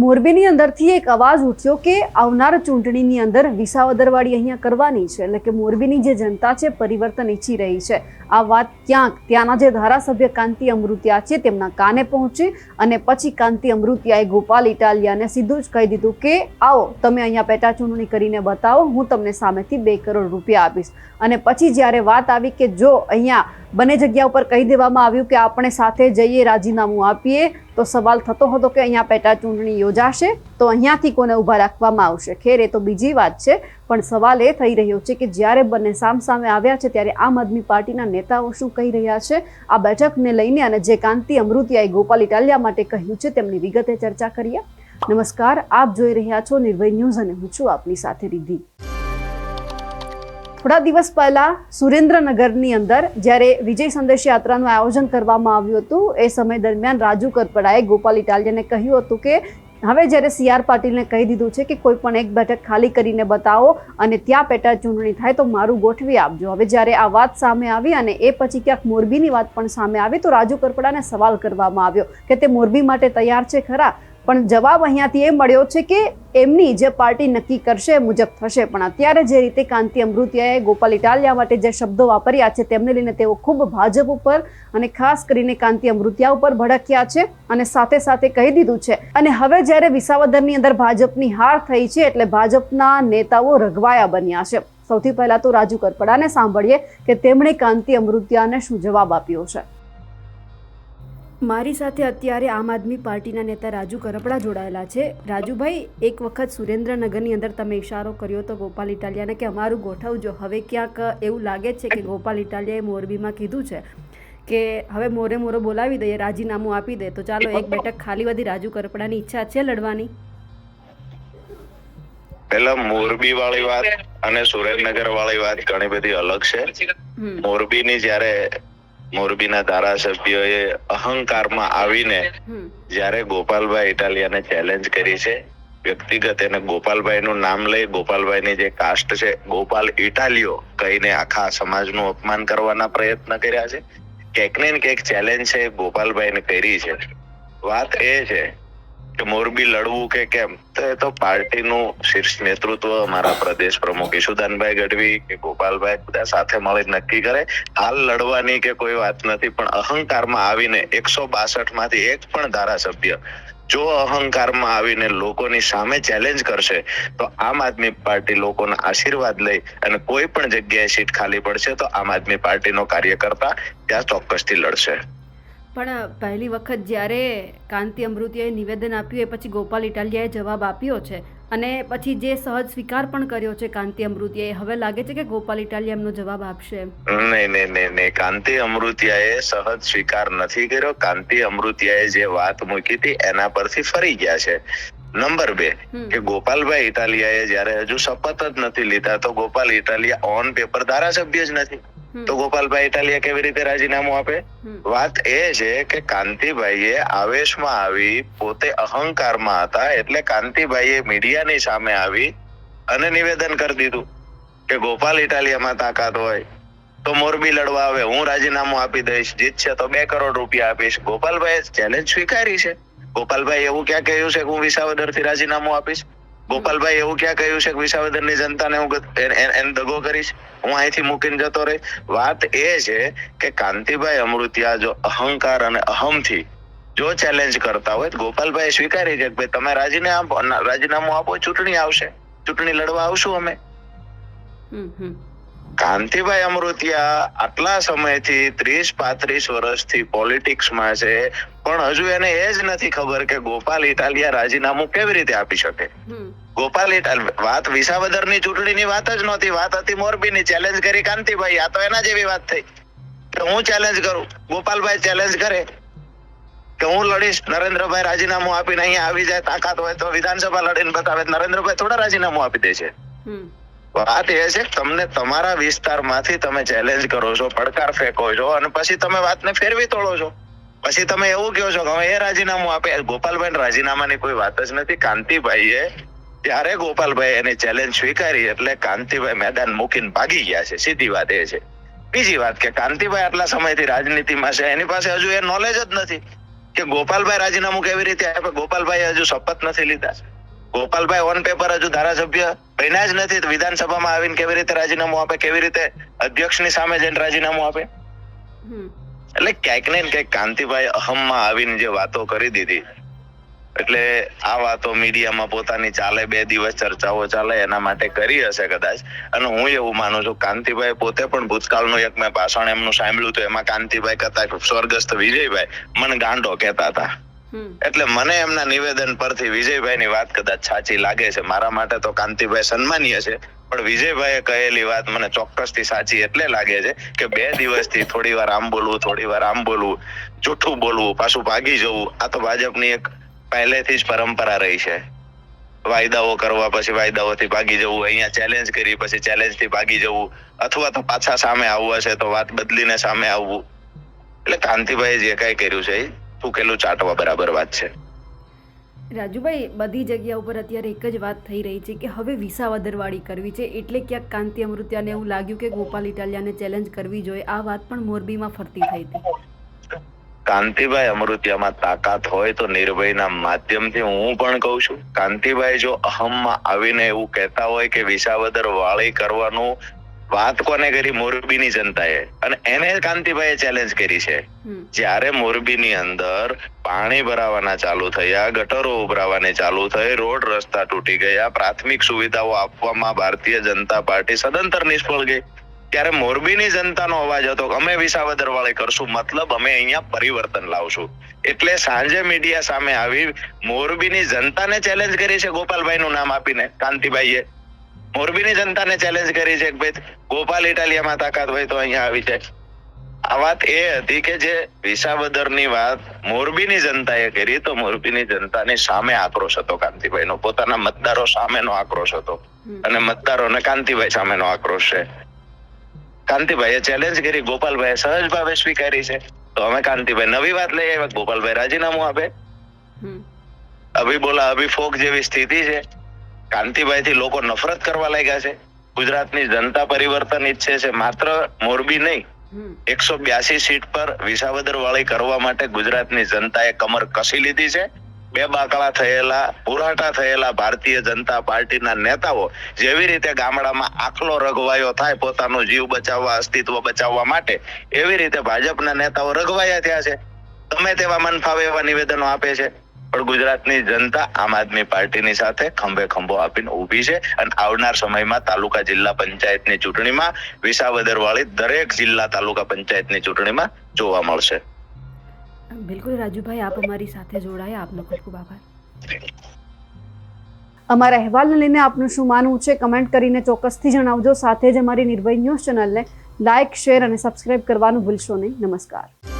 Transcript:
મોરબીની અંદરથી એક અવાજ ઉઠ્યો કે આવનાર ચૂંટણીની અંદર વિસાવદરવાળી અહીંયા કરવાની છે. એટલે કે મોરબીની જે જનતા છે, પરિવર્તન ઈચ્છી રહી છે. આ વાત ક્યાંક ત્યાંના જે ધારાસભ્ય કાંતિ અમૃતિયા છે, તેમના કાને પહોંચી અને પછી કાંતિ અમૃતિયાએ ગોપાલ ઇટાલિયાને સીધું જ કહી દીધું કે, આવો, તમે અહીંયા પેટા ચૂંટણી કરીને બતાવો, હું તમને સામેથી બે કરોડ રૂપિયા આપીશ. અને પછી જ્યારે વાત આવી કે જો અહીંયા બંને જગ્યા ઉપર કહી દેવામાં આવ્યું કે આપણે સાથે જઈએ, રાજીનામું આપીએ તો સવાલ થતો હતો કે અહીંયા પેટા ચૂંટણી યોજાશે, તો અહીંયાથી કોને ઊભા રાખવામાં આવશે? ખેર, એ તો બીજી વાત છે, પણ સવાલ એ થઈ રહ્યો છે કે જ્યારે બંને સામસામે આવ્યા છે, ત્યારે આમ આદમી પાર્ટીના નેતાઓ શું કહી રહ્યા છે? આ બેઠકને લઈને અને જે કાંતિ અમૃતિયાએ ગોપાલ ઇટાલિયા માટે કહ્યું છે, તેમની વિગતે ચર્ચા કરીએ. નમસ્કાર, આપ જોઈ રહ્યા છો નિર્ભય ન્યૂઝ અને હું છું આપની સાથે રિદ્ધિ. થોડા દિવસ પહેલા સુરેન્દ્રનગરની અંદર જ્યારે વિજય સંદેશ યાત્રાનું આયોજન કરવામાં આવ્યું હતું, એ સમય દરમિયાન રાજુ કરપડાએ ગોપાલ ઇટાલિયાને કહ્યું હતું કે, હવે જ્યારે સી આર પાટીલને કહી દીધું છે કે કોઈ પણ એક બેઠક ખાલી કરીને બતાવો અને ત્યાં પેટા ચૂંટણી થાય તો મારું ગોઠવી આપજો. હવે જ્યારે આ વાત સામે આવી અને એ પછી ક્યાંક મોરબીની વાત પણ સામે આવી, તો રાજુ કરપડાને સવાલ કરવામાં આવ્યો કે તે મોરબી માટે તૈયાર છે ખરા? પણ જવાબ અહીંયાથી એ મળ્યો છે કે એમની જે પાર્ટી નક્કી કરશે મુજબ થશે. પણ અત્યારે જે રીતે કાંતિ અમૃતિયાએ ગોપાલ ઇટાલિયા માટે જે શબ્દો વાપર્યા છે, તેમને લઈને તેઓ ખૂબ ભાજપ ઉપર અને ખાસ કરીને કાંતિ અમૃતિયા ઉપર ભડક્યા છે અને સાથે સાથે કહી દીધું છે. અને હવે જ્યારે વિસાવદરની અંદર ભાજપની હાર થઈ છે, એટલે ભાજપના નેતાઓ રઘવાયા બન્યા છે. સૌથી પહેલા તો રાજુ કરપડાને સાંભળીએ કે તેમણે કાંતિ અમૃતિયાને શું જવાબ આપ્યો છે. મારી સાથે અત્યારે આમ આદમી પાર્ટીના નેતા રાજુ કરપડા જોડાયેલા છે. રાજુભાઈ એક વખત સુરેન્દ્રનગરની અંદર તમે ઇશારો કર્યો તો ગોપાલ ઇટાલિયાને કે અમારું ગોઠવજો. હવે ક્યાંક એવું લાગે છે કે ગોપાલ ઇટાલિયાએ મોરબીમાં કીધું છે કે હવે મોરે મોરો બોલાવી દઈએ રાજીનામું આપી દે. તો ચાલો એક બેઠક ખાલી વધી રાજુ કરપડાની ઈચ્છા છે લડવાની. પેલા મોરબી વાળી વાત અને સુરેન્દ્રનગર વાળી વાત ઘણી બધી અલગ છે. મોરબીની જ્યારે મોરબીના ધારાસભ્યોએ અહંકારમાં આવીને જ્યારે ગોપાલભાઈ ઇટાલિયાને ચેલેન્જ કરી છે વ્યક્તિગત એને ગોપાલભાઈ નું નામ લઈ ગોપાલભાઈની જે કાસ્ટ છે ગોપાલ ઇટાલિયો કહીને આખા સમાજનું અપમાન કરવાના પ્રયત્ન કર્યા છે. ક્યાંક ને ક્યાંક ચેલેન્જ છે ગોપાલભાઈને કરી છે. વાત એ છે કે મોરબી લડવું કે કેમ? તો એ તો પાર્ટીનું શીર્ષ નેતૃત્વ અમારા પ્રદેશ પ્રમુખ ઈશુદાનભાઈ ગઢવી કે ગોપાલભાઈ બધા સાથે મળી નક્કી કરે. હાલ લડવાની કે કોઈ વાત નથી, પણ અહંકારમાં આવીને એકસો બાસઠમાંથી એક પણ ધારાસભ્ય જો અહંકારમાં આવીને લોકોની સામે ચેલેન્જ કરશે, તો આમ આદમી પાર્ટી લોકોના આશીર્વાદ લઈ અને કોઈ પણ જગ્યાએ સીટ ખાલી પડશે, તો આમ આદમી પાર્ટીનો કાર્યકર્તા ત્યાં ચોક્કસથી લડશે. પણ પહેલી વખત જ્યારે કાંતિ અમૃતિએ નિવેદન આપ્યું એ પછી ગોપાલ ઇટાલિયાએ જવાબ આપ્યો છે. અને પછી જે સહજ સ્વીકાર પણ કર્યો છે કાંતિ અમૃતિયાએ હવે લાગે છે કે ગોપાલ ઇટાલિયા એમનો જવાબ આપશે નહીં નહીં નહીં નહીં. કાંતિ અમૃતિયાએ સહજ સ્વીકાર નથી કર્યો. કાંતિ અમૃતિયાએ જે વાત મૂકી હતી એના પરથી ફરી ગયા છે. નંબર બે કે ગોપાલભાઈ ઇટાલિયાએ જ્યારે હજુ શપથ જ નથી લીધા તો ગોપાલ ઇટાલિયા ઓન પેપર ધારાસભ્ય જ નથી. તો ગોપાલભાઈ ઇટાલિયા કેવી રીતે રાજીનામું આપે? વાત એ છે કે કાંતિભાઈએ આવેશમાં આવી પોતે અહંકારમાં હતા એટલે કાંતિભાઈએ મીડિયાની સામે આવી અને નિવેદન કરી દીધું કે ગોપાલ ઇટાલિયામાં તાકાત હોય તો મોરબી લડવા આવે હું રાજીનામું આપી દઈશ જીતશે તો બે કરોડ રૂપિયા આપીશ. ગોપાલભાઈએ ચેલેન્જ સ્વીકારી છે. ગોપાલભાઈ એવું ક્યાં કહ્યું છે કે હું વિસાવદરથી રાજીનામું આપીશ? ગોપાલભાઈ એવું ક્યાં કહ્યું છે કે વિસાવદરની જનતાને હું દગો કરીશ? હું અહીંથી મૂકીને જતો રહી. વાત એ છે કે કાંતિભાઈ અમૃતિયા જો અહંકાર અને અહમથી જો ચેલેન્જ કરતા હોય તો ગોપાલભાઈ સ્વીકારી છે કે ભાઈ તમે રાજીને આપો રાજીનામું આપો ચૂંટણી આવશે. ચૂંટણી લડવા આવશું અમે. કાંતિભાઈ અમૃતિયા આટલા સમયથી ત્રીસ પાંત્રીસ વર્ષથી પોલિટિક્સમાં છે પણ હજુ એને એ જ નથી ખબર કે ગોપાલ ઇટાલિયા રાજીનામું કેવી રીતે આપી શકે. હમ, વાત વિસાવદરની ચૂંટણી ની વાત જ નહોતી. વાત હતી મોરબીની. ચેલેન્જ કરી કાંતિભાઈ. આ તો એના જેવી વાત થઈ. કે હું ચેલેન્જ કરું? ગોપાલભાઈ ચેલેન્જ કરે. કે હું લડીશ. નરેન્દ્રભાઈ રાજીનામું આપીને અહીંયા આવી જાય. તાકાત હોય તો વિધાનસભા લડીને બતાવે. નરેન્દ્રભાઈ થોડા રાજીનામું આપી દે છે. વાત એ છે તમને તમારા વિસ્તારમાંથી તમે ચેલેન્જ કરો છો પડકાર ફેંકો છો અને પછી તમે વાતને ફેરવી તોડો છો. પછી તમે એવું કહો છો કે હવે એ રાજીનામું આપે. ગોપાલભાઈ રાજીનામાની કોઈ વાત જ નથી. કાંતિભાઈએ ત્યારે ગોપાલભાઈ એની ચેલેન્જ સ્વીકારી એટલે કાંતિભાઈ મેદાન મૂકીને ભાગી ગયા છે. સીધી વાત એ છે. બીજી વાત કે કાંતિભાઈ આટલા સમયથી રાજનીતિમાં છે એની પાસે હજુ એ નોલેજ જ નથી કે ગોપાલભાઈ રાજીનામું કેવી રીતે આપે. ગોપાલભાઈ હજુ શપથ નથી લીધા. ગોપાલભાઈ ઓન પેપર હજુ ધારાસભ્ય બન્યા જ નથી. વિધાનસભામાં આવીને કેવી રીતે રાજીનામું આપે કેવી રીતે અધ્યક્ષની સામે જઈને રાજીનામું આપે? એટલે ક્યાંક ને ક્યાંક કાંતિભાઈ અહમમાં આવીને જે વાતો કરી દીધી એટલે આ વાતો મીડિયામાં પોતાની ચાલે બે દિવસ ચર્ચાઓ ચાલે એના માટે કરી હશે કદાચ. અને હું એવું માનું છું કાંતિભાઈ પોતે પણ ભૂતકાળનું એક મેં ભાષણ એમનું સાંભળ્યું હતું એમાં કાંતિભાઈ કરતા સ્વર્ગસ્થ વિજયભાઈ મને ગાંડો કહેતા હતા. એટલે મને એમના નિવેદન પરથી વિજયભાઈની વાત કદાચ સાચી લાગે છે. મારા માટે તો કાંતિભાઈ સન્માનીય છે પણ વિજયભાઈએ કહેલી વાત મને ચોક્કસથી સાચી એટલે લાગે છે કે બે દિવસથી થોડી વાર આમ બોલવું થોડી વાર આમ બોલવું જૂઠું બોલવું પાછું ભાગી જવું આ તો ભાજપની એક પહેલેથી જ પરંપરા રહી છે. વાયદાઓ કરવા પછી વાયદાઓથી ભાગી જવું, અહીંયા ચેલેન્જ કરી પછી ચેલેન્જથી ભાગી જવું, અથવા તો પાછા સામે આવવા છે તો વાત બદલીને સામે આવવું. એટલે કાંતિભાઈ જે કઈ કર્યું છે એ ચાટવા બરાબર વાત છે. રાજુભાઈ, બધી જગ્યા ઉપર અત્યારે એક જ વાત થઈ રહી છે કે હવે વિસાવદરવાળી કરવી છે. એટલે ક્યાંક કાંતિ અમૃત્યાને એવું લાગ્યું કે ગોપાલ ઇટાલિયાને ચેલેન્જ કરવી જોઈએ. આ વાત પણ મોરબીમાં ફરતી થઈ હતી. કાંતિભાઈ અમૃતિયામાં તાકાત હોય તો નિર્ભયના માધ્યમથી હું પણ કહું છું. કાંતિભાઈ જો અહમમાં આવીને એવું કહેતા હોય કે વિસાવદર વાળી કરવાનું વાત કોને કરી? મોરબીની જનતાએ. અને એને કાંતિભાઈએ ચેલેન્જ કરી છે. જ્યારે મોરબીની અંદર પાણી ભરાવાના ચાલુ થયા ગટરો ઉભરાવાની ચાલુ થઈ રોડ રસ્તા તૂટી ગયા પ્રાથમિક સુવિધાઓ આપવામાં ભારતીય જનતા પાર્ટી સદંતર નિષ્ફળ ગઈ. ત્યારે મોરબીની જનતાનો અવાજ હતો કે અમે વિસાવદર વાળે કરશું. મતલબ અમે અહીંયા પરિવર્તન લાવશું. એટલે સાંજે મીડિયા સામે આવી મોરબીની જનતાને ચેલેન્જ કરી છે ગોપાલભાઈ નું નામ આપીને. કાંતિભાઈએ મોરબીની જનતાને ચેલેન્જ કરી છે કે ભાઈ ગોપાલ ઇટાલિયામાં તાકાત હોય તો અહીંયા આવી જાય. આ વાત એ હતી કે જે વિસાવદરની વાત મોરબીની જનતાએ કરી તો મોરબીની જનતાની સામે આક્રોશ હતો કાંતિભાઈનો. પોતાના મતદારો સામેનો આક્રોશ હતો. અને અને મતદારોને કાંતિભાઈ સામેનો આક્રોશ છે. કાંતિભાઈએ ચેલેન્જ કરી ગોપાલભાઈ સહજ ભાવે સ્વીકારી છે. તો અમે કાંતિભાઈ નવી વાત લઈ આવ્યા ગોપાલભાઈ રાજીનામું આપે. અભી બોલા અભી ફોક જેવી સ્થિતિ છે. કાંતિભાઈ થી લોકો નફરત કરવા લાગ્યા છે. ગુજરાતની જનતા પરિવર્તન ઈચ્છે છે માત્ર મોરબી નહીં એકસો બ્યાસી સીટ પર વિસાવદર વાળી કરવા માટે ગુજરાતની જનતાએ કમર કસી લીધી છે. બે બાકડા થયેલા, પુરાટા થયેલા ભારતીય જનતા પાર્ટીના નેતાઓ જેવી રીતે ગામડામાં આખલો રઘવાયો થાય પોતાનો જીવ બચાવવા, અસ્તિત્વ બચાવવા માટે, એવી રીતે ભાજપના નેતાઓ રઘવાયા થયા છે. તમે તેવા મન ફાવે એવા નિવેદનો આપે છે? પણ ગુજરાતની જનતા આમ આદમી પાર્ટીની સાથે ખંભે ખંભો આપીને ઊભી છે અને આવનાર સમયમાં તાલુકા જિલ્લા પંચાયતની ચૂંટણીમાં વિસાવદર વાળી દરેક જિલ્લા તાલુકા પંચાયતની ચૂંટણીમાં જોવા મળશે. બિલકુલ રાજુભાઈ, આપ અમારી સાથે જોડાયા. આપનો ખૂબ ખૂબ આભાર. અમારા અહેવાલને લઈને આપનું શું માનવું છે? કમેન્ટ કરીને ચોક્કસથી જણાવજો. સાથે જ અમારી નિર્ભય ન્યૂઝ ચેનલને લાઇક, શેર અને સબસ્ક્રાઇબ કરવાનું ભૂલશો નહીં. નમસ્કાર.